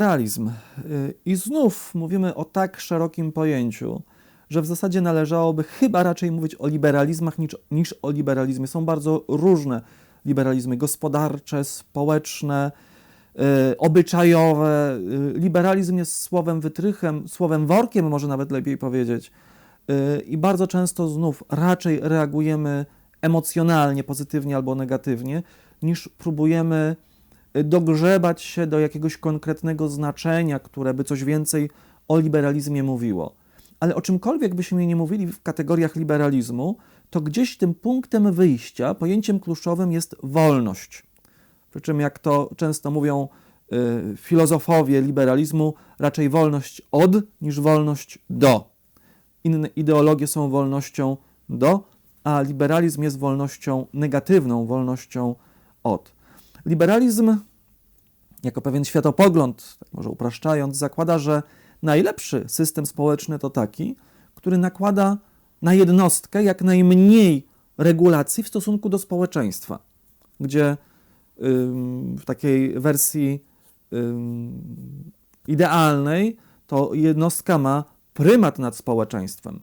liberalizm. Y, I znów mówimy o tak szerokim pojęciu, że w zasadzie należałoby chyba raczej mówić o liberalizmach niż, niż o liberalizmie. Są bardzo różne liberalizmy gospodarcze, społeczne, y, obyczajowe. Y, liberalizm jest słowem wytrychem, słowem workiem, może nawet lepiej powiedzieć. Y, I bardzo często znów raczej reagujemy emocjonalnie, pozytywnie albo negatywnie, niż próbujemy dogrzebać się do jakiegoś konkretnego znaczenia, które by coś więcej o liberalizmie mówiło. Ale o czymkolwiek byśmy nie mówili w kategoriach liberalizmu, to gdzieś tym punktem wyjścia, pojęciem kluczowym jest wolność. Przy czym, jak to często mówią y, filozofowie liberalizmu, raczej wolność od niż wolność do. Inne ideologie są wolnością do, a liberalizm jest wolnością negatywną, wolnością od. Liberalizm, jako pewien światopogląd, tak może upraszczając, zakłada, że najlepszy system społeczny to taki, który nakłada na jednostkę jak najmniej regulacji w stosunku do społeczeństwa, gdzie w takiej wersji idealnej to jednostka ma prymat nad społeczeństwem.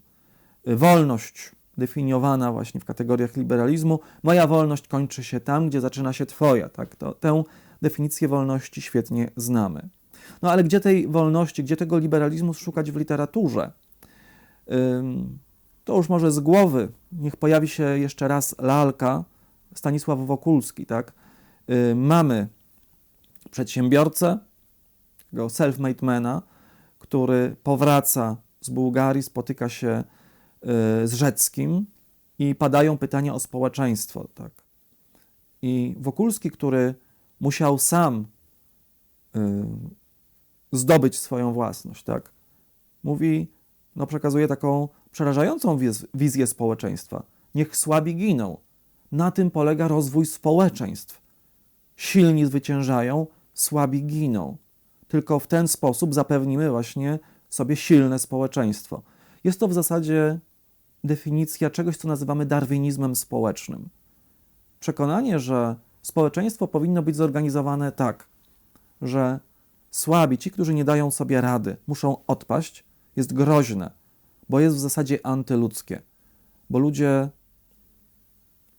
Wolność definiowana właśnie w kategoriach liberalizmu, moja wolność kończy się tam, gdzie zaczyna się Twoja. Tak? To, tę definicję wolności świetnie znamy. No ale gdzie tej wolności, gdzie tego liberalizmu szukać w literaturze? Ym, to już może z głowy, niech pojawi się jeszcze raz lalka, Stanisław Wokulski, tak? Mamy przedsiębiorcę, tego self-made mana, który powraca z Bułgarii, spotyka się z Rzeckim i padają pytania o społeczeństwo. Tak? I Wokulski, który musiał sam y, zdobyć swoją własność, tak? mówi, no przekazuje taką przerażającą wiz wizję społeczeństwa. Niech słabi giną. Na tym polega rozwój społeczeństw. Silni zwyciężają, słabi giną. Tylko w ten sposób zapewnimy właśnie sobie silne społeczeństwo. Jest to w zasadzie definicja czegoś, co nazywamy darwinizmem społecznym. Przekonanie, że społeczeństwo powinno być zorganizowane tak, że słabi, ci, którzy nie dają sobie rady, muszą odpaść, jest groźne, bo jest w zasadzie antyludzkie, bo ludzie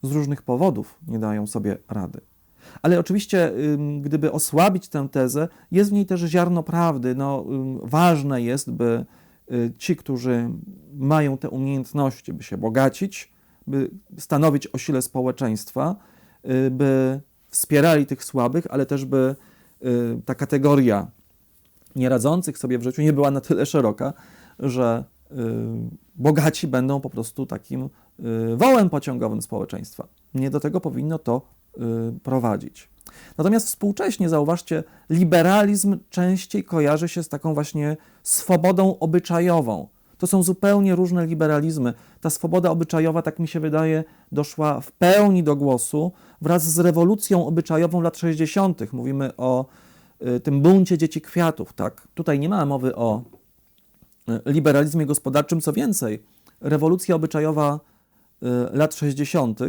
z różnych powodów nie dają sobie rady. Ale oczywiście, gdyby osłabić tę tezę, jest w niej też ziarno prawdy. No, ważne jest, by y, ci, którzy mają te umiejętności, by się bogacić, by stanowić o sile społeczeństwa, y, by wspierali tych słabych, ale też by y, ta kategoria nieradzących sobie w życiu nie była na tyle szeroka, że bogaci będą po prostu takim wołem pociągowym społeczeństwa. Nie do tego powinno to Y, prowadzić. Natomiast współcześnie, zauważcie, liberalizm częściej kojarzy się z taką właśnie swobodą obyczajową. To są zupełnie różne liberalizmy. Ta swoboda obyczajowa, tak mi się wydaje, doszła w pełni do głosu wraz z rewolucją obyczajową lat 60. Mówimy o y, tym buncie dzieci kwiatów. Tak? Tutaj nie ma mowy o y, liberalizmie gospodarczym, co więcej, rewolucja obyczajowa lat 60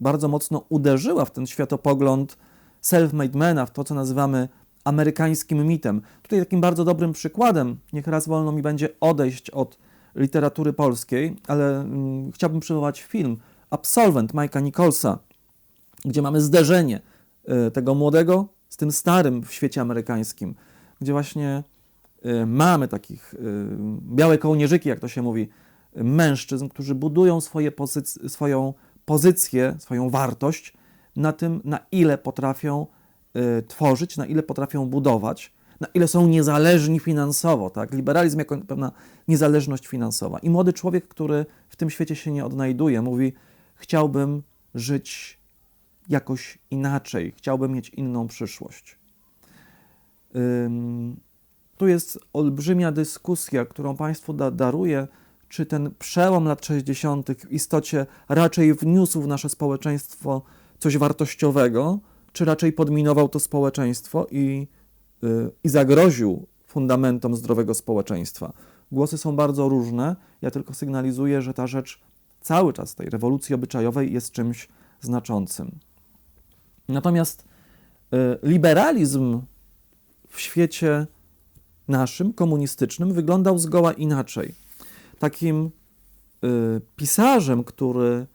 bardzo mocno uderzyła w ten światopogląd self-made mana, w to, co nazywamy amerykańskim mitem. Tutaj takim bardzo dobrym przykładem, niech raz wolno mi będzie odejść od literatury polskiej, ale mm, chciałbym przywołać film Absolvent Mike'a Nicholsa, gdzie mamy zderzenie y, tego młodego z tym starym w świecie amerykańskim, gdzie właśnie y, mamy takich y, białe kołnierzyki, jak to się mówi, mężczyzn, którzy budują swoje pozyc- swoją pozycję, swoją wartość na tym, na ile potrafią tworzyć, na ile potrafią budować, na ile są niezależni finansowo. Tak? Liberalizm jako pewna niezależność finansowa. I młody człowiek, który w tym świecie się nie odnajduje, mówi: Chciałbym żyć jakoś inaczej, chciałbym mieć inną przyszłość. Ym, tu jest olbrzymia dyskusja, którą Państwu da daruję czy ten przełom lat 60. w istocie raczej wniósł w nasze społeczeństwo coś wartościowego, czy raczej podminował to społeczeństwo i, yy, i zagroził fundamentom zdrowego społeczeństwa. Głosy są bardzo różne. Ja tylko sygnalizuję, że ta rzecz cały czas tej rewolucji obyczajowej jest czymś znaczącym. Natomiast yy, liberalizm w świecie naszym, komunistycznym, wyglądał zgoła inaczej. Takim y, pisarzem, który y,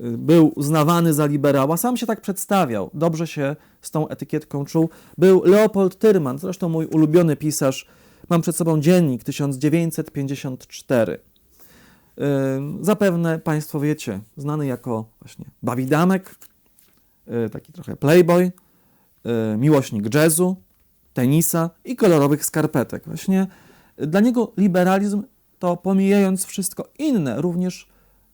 był uznawany za liberała, sam się tak przedstawiał, dobrze się z tą etykietką czuł, był Leopold Tyrman, zresztą mój ulubiony pisarz. Mam przed sobą dziennik 1954. Y, Zapewne Państwo wiecie, znany jako właśnie Bawidamek, y, taki trochę playboy, y, miłośnik jazzu, tenisa i kolorowych skarpetek. Właśnie dla niego liberalizm to pomijając wszystko inne, również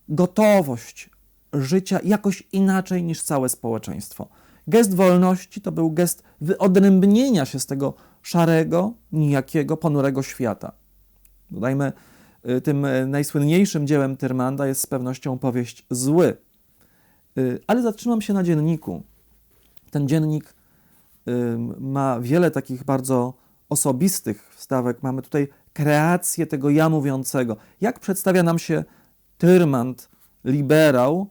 gotowość życia jakoś inaczej niż całe społeczeństwo. Gest wolności to był gest wyodrębnienia się z tego szarego, nijakiego, ponurego świata. Dodajmy, y, tym y, najsłynniejszym dziełem Tyrmanda jest z pewnością powieść Zły. Y, Ale zatrzymam się na dzienniku. Ten dziennik ma wiele takich bardzo osobistych wstawek. Mamy tutaj kreację tego ja mówiącego. Jak przedstawia nam się Tyrmand, liberał,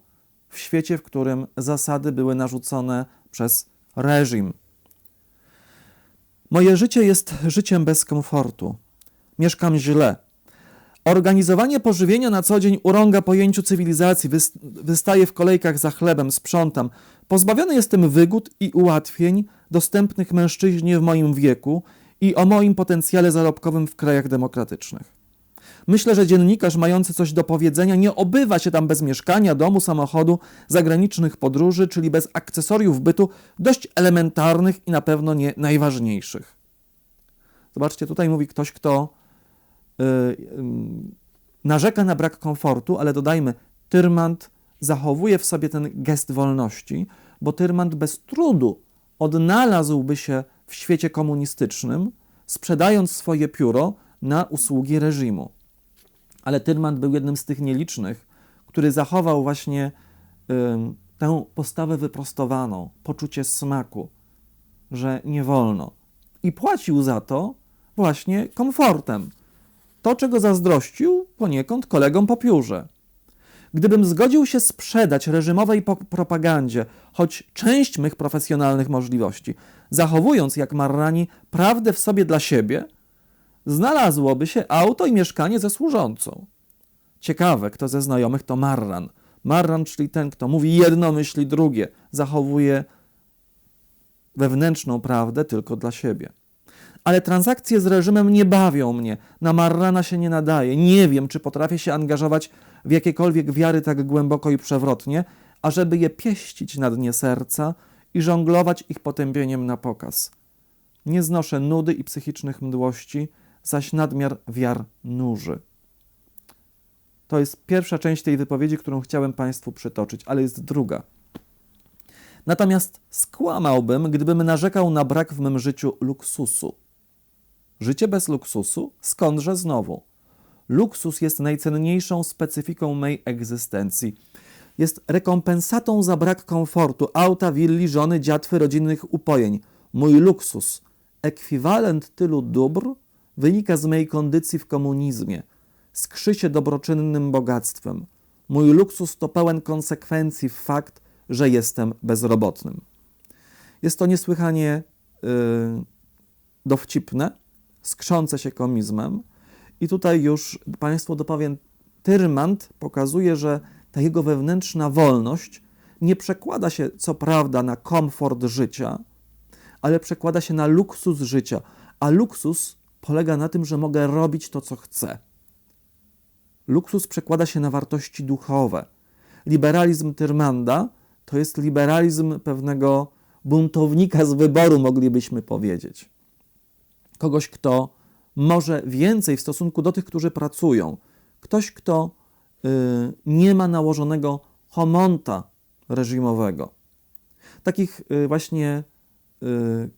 w świecie, w którym zasady były narzucone przez reżim. Moje życie jest życiem bez komfortu. Mieszkam źle. Organizowanie pożywienia na co dzień urąga pojęciu cywilizacji, wys- wystaję w kolejkach za chlebem, sprzątam. Pozbawiony jestem wygód i ułatwień dostępnych mężczyźnie w moim wieku i o moim potencjale zarobkowym w krajach demokratycznych. Myślę, że dziennikarz mający coś do powiedzenia nie obywa się tam bez mieszkania, domu, samochodu, zagranicznych podróży, czyli bez akcesoriów bytu dość elementarnych i na pewno nie najważniejszych. Zobaczcie, tutaj mówi ktoś, kto y, y, narzeka na brak komfortu, ale dodajmy, Tyrmand zachowuje w sobie ten gest wolności, bo Tyrmand bez trudu odnalazłby się w świecie komunistycznym, sprzedając swoje pióro na usługi reżimu. Ale Tyrmand był jednym z tych nielicznych, który zachował właśnie ym, tę postawę wyprostowaną, poczucie smaku, że nie wolno. I płacił za to właśnie komfortem. To, czego zazdrościł poniekąd kolegom po piórze. Gdybym zgodził się sprzedać reżimowej propagandzie choć część mych profesjonalnych możliwości, zachowując jak Marrani prawdę w sobie dla siebie, znalazłoby się auto i mieszkanie ze służącą. Ciekawe, kto ze znajomych to Marran. Marran, czyli ten, kto mówi jedno, myśli drugie, zachowuje wewnętrzną prawdę tylko dla siebie. Ale transakcje z reżimem nie bawią mnie, na Marrana się nie nadaje, nie wiem, czy potrafię się angażować w jakiekolwiek wiary tak głęboko i przewrotnie, ażeby je pieścić na dnie serca i żonglować ich potępieniem na pokaz. Nie znoszę nudy i psychicznych mdłości, zaś nadmiar wiar nuży. To jest pierwsza część tej wypowiedzi, którą chciałem Państwu przytoczyć, ale jest druga. Natomiast skłamałbym, gdybym narzekał na brak w mym życiu luksusu. Życie bez luksusu? Skądże znowu? Luksus jest najcenniejszą specyfiką mej egzystencji. Jest rekompensatą za brak komfortu, auta, willi, żony, dziatwy, rodzinnych upojeń. Mój luksus, ekwiwalent tylu dóbr, wynika z mej kondycji w komunizmie. Skrzy się dobroczynnym bogactwem. Mój luksus to pełen konsekwencji fakt, że jestem bezrobotnym. Jest to niesłychanie yy, dowcipne, skrzące się komizmem. I tutaj już Państwu dopowiem, Tyrmand pokazuje, że ta jego wewnętrzna wolność nie przekłada się, co prawda, na komfort życia, ale przekłada się na luksus życia. A luksus polega na tym, że mogę robić to, co chcę. Luksus przekłada się na wartości duchowe. Liberalizm Tyrmanda to jest liberalizm pewnego buntownika z wyboru, moglibyśmy powiedzieć. Kogoś, kto może więcej w stosunku do tych, którzy pracują. Ktoś, kto y, nie ma nałożonego homonta reżimowego. Takich y, właśnie y,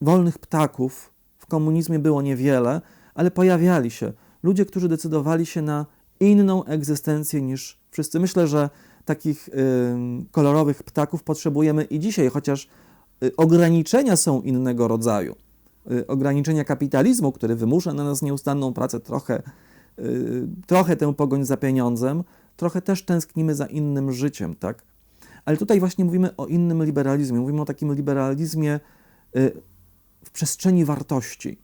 wolnych ptaków komunizmie było niewiele, ale pojawiali się ludzie, którzy decydowali się na inną egzystencję niż wszyscy. Myślę, że takich y, kolorowych ptaków potrzebujemy i dzisiaj, chociaż y, ograniczenia są innego rodzaju. Y, ograniczenia kapitalizmu, który wymusza na nas nieustanną pracę, trochę, y, trochę tę pogoń za pieniądzem, trochę też tęsknimy za innym życiem, tak? Ale tutaj właśnie mówimy o innym liberalizmie, mówimy o takim liberalizmie y, w przestrzeni wartości.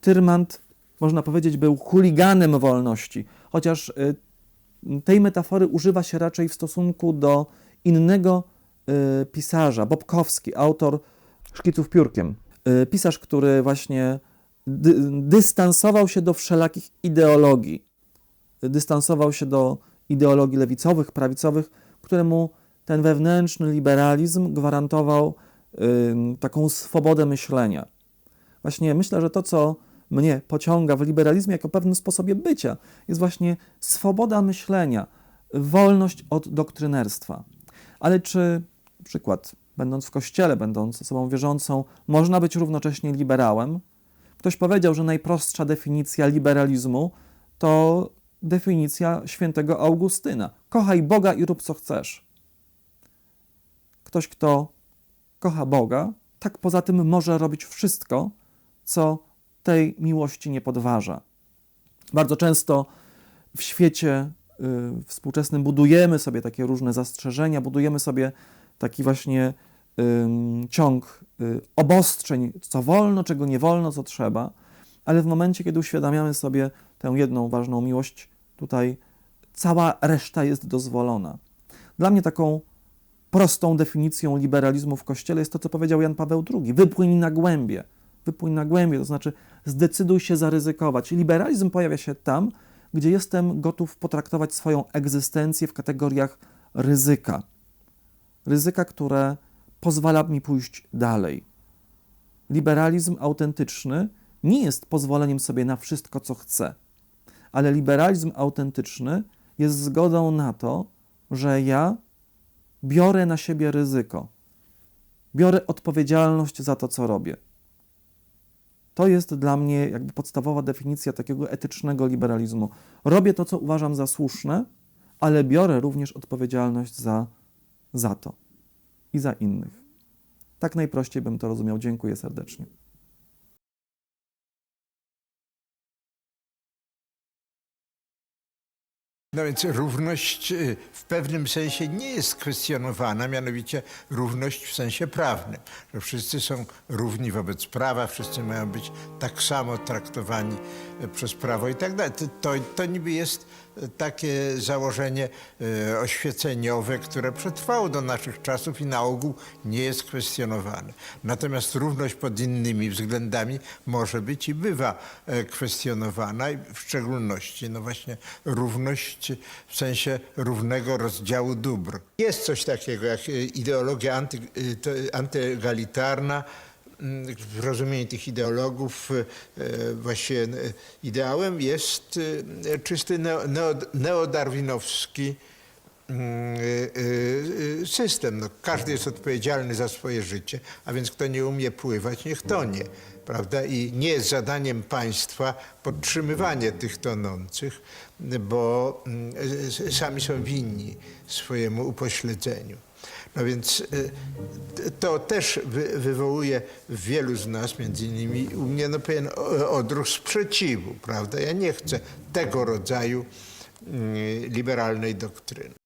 Tyrmand, można powiedzieć, był chuliganem wolności, chociaż y, tej metafory używa się raczej w stosunku do innego y, pisarza, Bobkowski, autor Szkiców piórkiem. Y, pisarz, który właśnie dy, dystansował się do wszelakich ideologii. Dystansował się do ideologii lewicowych, prawicowych, któremu ten wewnętrzny liberalizm gwarantował taką swobodę myślenia. Właśnie myślę, że to, co mnie pociąga w liberalizmie jako pewnym sposobie bycia, jest właśnie swoboda myślenia, wolność od doktrynerstwa. Ale czy, przykład, będąc w kościele, będąc osobą wierzącą, można być równocześnie liberałem? Ktoś powiedział, że najprostsza definicja liberalizmu to definicja świętego Augustyna. Kochaj Boga i rób co chcesz. Ktoś, kto kocha Boga, tak poza tym może robić wszystko, co tej miłości nie podważa. Bardzo często w świecie y, współczesnym budujemy sobie takie różne zastrzeżenia, budujemy sobie taki właśnie ym, ciąg y, obostrzeń, co wolno, czego nie wolno, co trzeba, ale w momencie, kiedy uświadamiamy sobie tę jedną ważną miłość, tutaj cała reszta jest dozwolona. Dla mnie taką prostą definicją liberalizmu w Kościele jest to, co powiedział Jan Paweł II. Wypłyń na głębie. Wypłyń na głębie, to znaczy zdecyduj się zaryzykować. Liberalizm pojawia się tam, gdzie jestem gotów potraktować swoją egzystencję w kategoriach ryzyka. Ryzyka, które pozwala mi pójść dalej. Liberalizm autentyczny nie jest pozwoleniem sobie na wszystko, co chcę, ale liberalizm autentyczny jest zgodą na to, że ja biorę na siebie ryzyko, biorę odpowiedzialność za to, co robię. To jest dla mnie jakby podstawowa definicja takiego etycznego liberalizmu. Robię to, co uważam za słuszne, ale biorę również odpowiedzialność za, za to i za innych. Tak najprościej bym to rozumiał. Dziękuję serdecznie. No więc równość y, w pewnym sensie nie jest kwestionowana, mianowicie równość w sensie prawnym, że wszyscy są równi wobec prawa, wszyscy mają być tak samo traktowani przez prawo i tak dalej. To, to, niby jest y, takie założenie y, oświeceniowe, które przetrwało do naszych czasów i na ogół nie jest kwestionowane. Natomiast równość pod innymi względami może być i bywa e, kwestionowana, i w szczególności no właśnie równość w sensie równego rozdziału dóbr. Jest coś takiego jak e, ideologia anty, e, w rozumieniu tych ideologów e, właśnie e, ideałem jest e, czysty neo, neo, neodarwinowski mm, system. No, każdy jest odpowiedzialny za swoje życie, a więc kto nie umie pływać, niech tonie. Prawda? I nie jest zadaniem państwa podtrzymywanie tych tonących, bo mm, sami są winni swojemu upośledzeniu. No więc y, to też wy, wywołuje w wielu z nas, między innymi u mnie, no, pewien odruch sprzeciwu, prawda? Ja nie chcę tego rodzaju y, liberalnej doktryny.